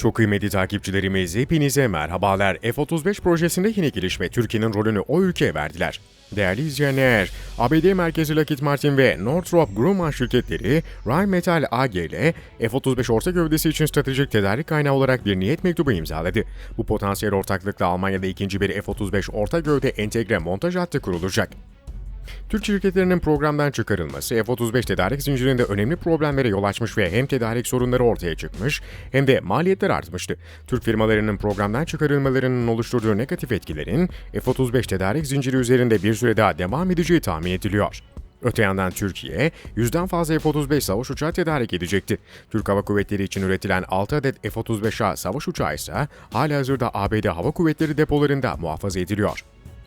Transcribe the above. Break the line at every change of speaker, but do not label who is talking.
Çok kıymetli takipçilerimiz hepinize merhabalar. F-35 projesinde yine gelişme Türkiye'nin rolünü o ülkeye verdiler. Değerli izleyenler, ABD merkezi Lockheed Martin ve Northrop Grumman şirketleri Rheinmetall AG ile F-35 orta gövdesi için stratejik tedarik kaynağı olarak bir niyet mektubu imzaladı. Bu potansiyel ortaklıkla Almanya'da ikinci bir F-35 orta gövde entegre montaj hattı kurulacak. Türk şirketlerinin programdan çıkarılması F-35 tedarik zincirinde önemli problemlere yol açmış ve hem tedarik sorunları ortaya çıkmış hem de maliyetler artmıştı. Türk firmalarının programdan çıkarılmalarının oluşturduğu negatif etkilerin F-35 tedarik zinciri üzerinde bir süre daha devam edeceği tahmin ediliyor. Öte yandan Türkiye, yüzden fazla F-35 savaş uçağı tedarik edecekti. Türk Hava Kuvvetleri için üretilen 6 adet F-35A savaş uçağı ise halihazırda ABD Hava Kuvvetleri depolarında muhafaza ediliyor.